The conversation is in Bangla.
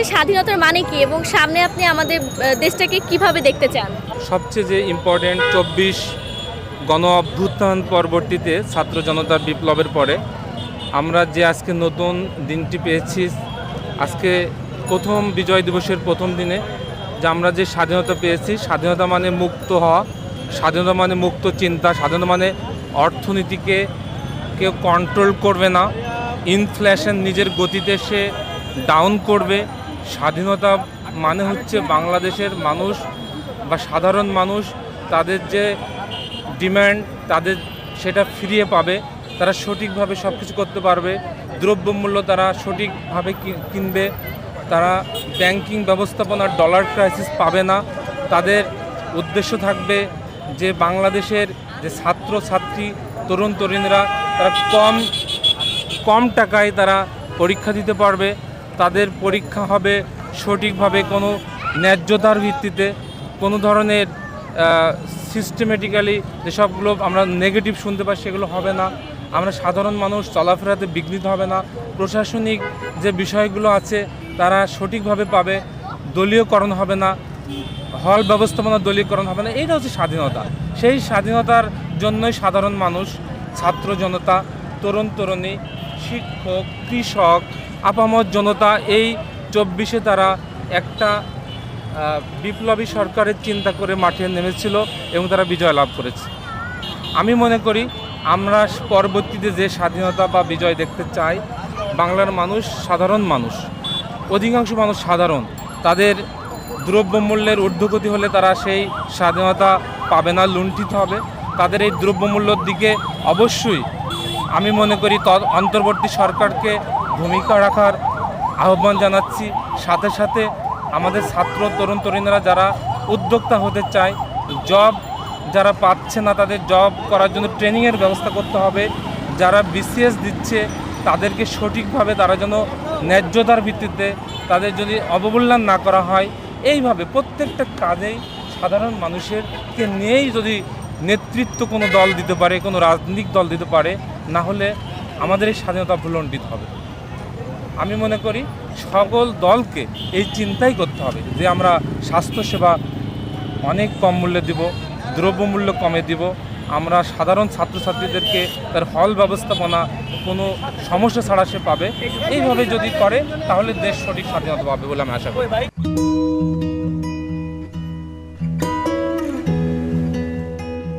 কাছে স্বাধীনতার মানে কি এবং সামনে আপনি আমাদের দেশটাকে কীভাবে দেখতে চান? সবচেয়ে যে ইম্পর্টেন্ট চব্বিশ গণ অভ্যুত্থান পরবর্তীতে ছাত্র জনতার বিপ্লবের পরে, আমরা যে আজকে নতুন দিনটি পেয়েছি, আজকে প্রথম বিজয় দিবসের প্রথম দিনে যে আমরা যে স্বাধীনতা পেয়েছি, স্বাধীনতা মানে মুক্ত হওয়া, স্বাধীনতা মানে মুক্ত চিন্তা, স্বাধীনতা মানে অর্থনীতিকে কেউ কন্ট্রোল করবে না ইনফ্লেশন নিজের গতিতে সে ডাউন করবে স্বাধীনতা মানে হচ্ছে বাংলাদেশের মানুষ বা সাধারণ মানুষ, তাদের যে ডিম্যান্ড তাদের সেটা ফিরিয়ে পাবে, তারা সঠিকভাবে সব কিছু করতে পারবে, দ্রব্যমূল্য তারা সঠিকভাবে কিনবে, তারা ব্যাংকিং ব্যবস্থাপনার ডলার ক্রাইসিস পাবে না, তাদের উদ্দেশ্য থাকবে যে বাংলাদেশের যে ছাত্র ছাত্রী তরুণ তরুণীরা তারা কম কম টাকায় তারা পরীক্ষা দিতে পারবে তাদের পরীক্ষা হবে সঠিকভাবে কোনো ন্যায্যতার ভিত্তিতে, কোনো ধরনের সিস্টেমেটিক্যালি যেসবগুলো আমরা নেগেটিভ শুনতে পাই সেগুলো হবে না। আমরা সাধারণ মানুষ, চলাফেরাতে বিঘ্নিত হবে না। প্রশাসনিক যে বিষয়গুলো আছে, তারা সঠিকভাবে পাবে। দলীয়করণ হবে না। হল ব্যবস্থাপনা দলীয়করণ হবে না। এইটা হচ্ছে স্বাধীনতা। সেই স্বাধীনতার জন্যই সাধারণ মানুষ, ছাত্র জনতা তরুণ তরুণী শিক্ষক, কৃষক আপামর জনতা এই চব্বিশে তারা একটা বিপ্লবী সরকারের চিন্তা করে মাঠে নেমেছিল এবং তারা বিজয় লাভ করেছে। আমি মনে করি আমরা পরবর্তীতে যে স্বাধীনতা বা বিজয় দেখতে চাই, বাংলার মানুষ সাধারণ মানুষ, অধিকাংশ মানুষ সাধারণ, তাদের দ্রব্যমূল্যের ঊর্ধ্বগতি হলে তারা সেই স্বাধীনতা পাবে না, লুণ্ঠিত হবে। তাদের এই দ্রব্যমূল্যর দিকে অবশ্যই আমি মনে করি অন্তর্বর্তী সরকারকে ভূমিকা রাখার আহ্বান জানাচ্ছি। সাথে সাথে আমাদের ছাত্র তরুণ তরুণীরা যারা উদ্যোক্তা হতে চায় জব যারা পাচ্ছে না তাদের জব করার জন্য ট্রেনিংয়ের ব্যবস্থা করতে হবে। যারা বিসিএস দিচ্ছে, তাদেরকে সঠিকভাবে তারা যেন ন্যায্যতার ভিত্তিতে তাদের যদি অবমূল্যায়ন না করা হয়, এইভাবে প্রত্যেকটা কাজেই সাধারণ মানুষেরকে নিয়েই যদি নেতৃত্ব কোনো দল দিতে পারে, কোনো রাজনৈতিক দল দিতে পারে, না হলে আমাদের এই স্বাধীনতা ভুলণ্ডিত হবে। আমি মনে করি সকল দলকে এই চিন্তাই করতে হবে যে আমরা স্বাস্থ্যসেবা অনেক কম মূল্যে দিব, দ্রব্যমূল্য কমে দিব। আমরা সাধারণ ছাত্রছাত্রীদেরকে তার হল ব্যবস্থাপনা, কোনো সমস্যা ছাড়া সে পাবে। এইভাবে যদি করে, তাহলে দেশ সঠিক স্বাধীনতা পাবে বলে আমি আশা করি।